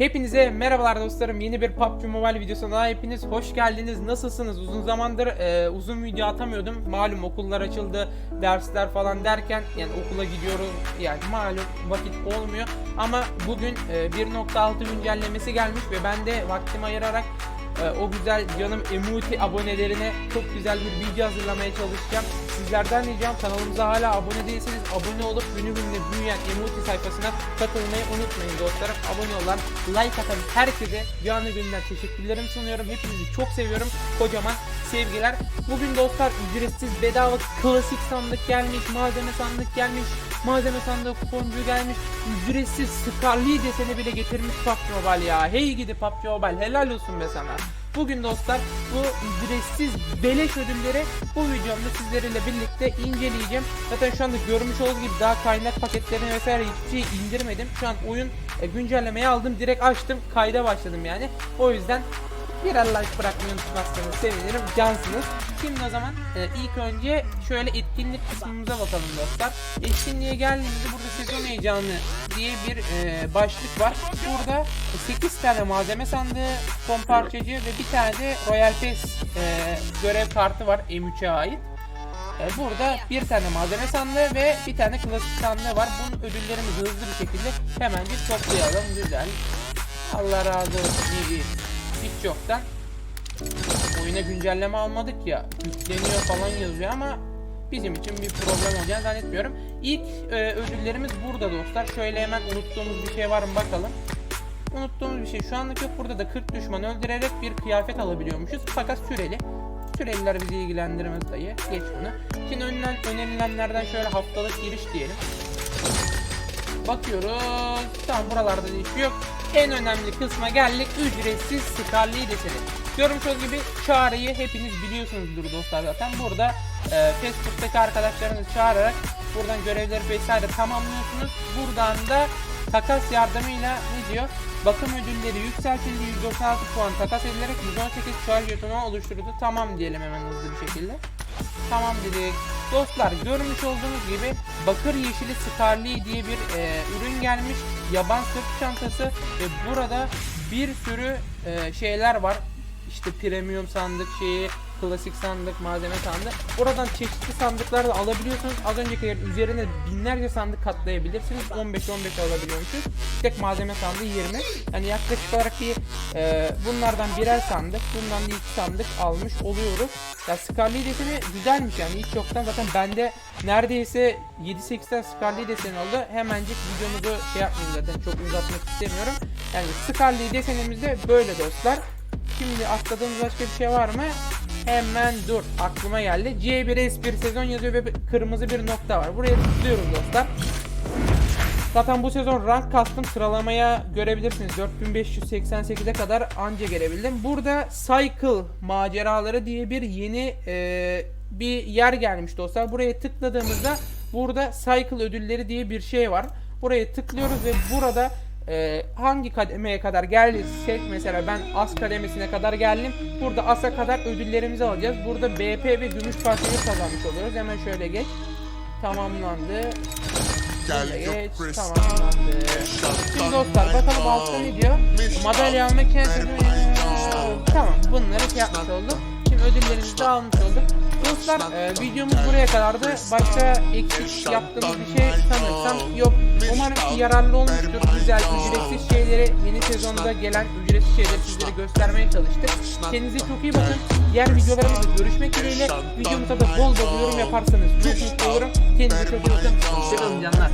Hepinize merhabalar dostlarım. Yeni bir PUBG Mobile videosuna hepiniz hoş geldiniz. Nasılsınız? Uzun zamandır e, uzun video atamıyordum. Malum okullar açıldı, dersler falan derken yani okula gidiyoruz. Yani malum vakit olmuyor. Ama bugün e, 1.6 güncellemesi gelmiş ve ben de vaktimi ayırarak e, o güzel canım Emuti abonelerine çok güzel bir video hazırlamaya çalışacağım. Sizlerden ricam kanalımıza hala abone değilseniz abone olup günü gününe büyüyen Emuti sayfasına katılmayı unutmayın dostlarım. Abone olan, like atan herkese canı gönülden teşekkürlerimi sunuyorum. Hepinizi çok seviyorum. Kocaman sevgiler. Bugün dostlar ücretsiz bedava klasik sandık gelmiş, malzeme sandık gelmiş, malzeme sandığı kuponcu gelmiş, ücretsiz Scarlet deseni bile getirmiş PUBG ya. Hey gidi PUBG helal olsun be sana. Bugün dostlar bu ücretsiz beleş ödülleri bu videomda sizlerle birlikte inceleyeceğim. Zaten şu anda görmüş olduğunuz gibi daha kaynak paketlerini vesaire hiçbir şey indirmedim. Şu an oyun e, güncellemeyi aldım direkt açtım kayda başladım yani. O yüzden birer like bırakmayı unutmazsanız sevinirim. Cansınız. Şimdi o zaman e, ilk önce şöyle etkinlik kısmımıza bakalım dostlar. Etkinliğe geldiğimizde burada sezon heyecanı diye bir e, başlık var. Burada 8 tane malzeme sandığı, son parçacı ve bir tane de Royal Pass e, görev kartı var M3'e ait. E, Burada bir tane malzeme sandığı ve bir tane klasik sandığı var. Bunun ödüllerimizi hızlı bir şekilde hemen bir toplayalım. Güzel. Allah razı olsun. İyi bir hiç yoktan. Oyuna güncelleme almadık ya. Yükleniyor falan yazıyor ama bizim için bir problem olacağını zannetmiyorum. İlk e, ödüllerimiz burada dostlar. Şöyle hemen unuttuğumuz bir şey var mı bakalım. Unuttuğumuz bir şey şu anlık yok. Burada da 40 düşman öldürerek bir kıyafet alabiliyormuşuz. Fakat süreli. Süreliler bizi ilgilendirmez dayı. Geç bunu. Şimdi önerilen, önerilenlerden şöyle haftalık giriş diyelim. Bakıyoruz. Tamam buralarda da hiç yok. En önemli kısma geldik. Ücretsiz Scarlet deseni. Görmüş olduğunuz gibi çağrıyı hepiniz biliyorsunuzdur dostlar zaten. Burada e, Facebook'taki arkadaşlarınızı çağırarak buradan görevleri vesaire tamamlıyorsunuz. Buradan da takas yardımıyla ne diyor? Bakım ödülleri yükseltildi 196 puan takas edilerek 118 çağrı jetonu oluşturuldu. Tamam diyelim hemen hızlı bir şekilde. Tamam dedik. Dostlar görmüş olduğunuz gibi bakır yeşili Scarlet diye bir e, ürün gelmiş. Yaban sırt çantası ve burada bir sürü e, şeyler var. İşte premium sandık şeyi, klasik sandık, malzeme sandık. Buradan çeşitli sandıklar da alabiliyorsunuz. Az önceki yerin üzerine binlerce sandık katlayabilirsiniz. 15-15 alabiliyormuşuz. Tek malzeme sandığı 20. Yani yaklaşık olarak bir e, bunlardan birer sandık, bundan da iki sandık almış oluyoruz. Ya Scarlet deseni güzelmiş yani hiç yoktan zaten bende neredeyse 7-8 tane Scarlet deseni oldu. Hemencik videomuzu şey yapmayayım zaten çok uzatmak istemiyorum. Yani Scarlet desenimiz de böyle dostlar. Şimdi atladığımız başka bir şey var mı? Hemen dur aklıma geldi. C1S1 sezon yazıyor ve kırmızı bir nokta var. Buraya tıklıyoruz dostlar. Zaten bu sezon rank kastım sıralamaya görebilirsiniz. 4588'e kadar anca gelebildim. Burada Cycle maceraları diye bir yeni e, bir yer gelmiş dostlar. Buraya tıkladığımızda burada Cycle ödülleri diye bir şey var. Buraya tıklıyoruz ve burada e, hangi kademeye kadar geldiysek mesela ben as kademesine kadar geldim. Burada asa kadar ödüllerimizi alacağız. Burada BP ve gümüş parçayı kazanmış oluyoruz. Hemen şöyle geç. Tamamlandı. Geç. Tamamlandı. Şimdi dostlar bakalım altta ne diyor? Madalya almak için Tamam bunları şey yapmış olduk. Ödüllerimizi de almış olduk. Dostlar e, videomuz buraya kadardı. Başka eksik yaptığımız bir şey sanırsam yok. Umarım yararlı olmuştur. Güzel ücretsiz şeyleri yeni sezonda gelen ücretsiz şeyleri sizlere göstermeye çalıştık. Kendinize çok iyi bakın. Diğer videolarımızda görüşmek dileğiyle. Videomuza da bol bol yorum yaparsanız çok mutlu olurum. Kendinize çok iyi bakın. Hoşçakalın canlar.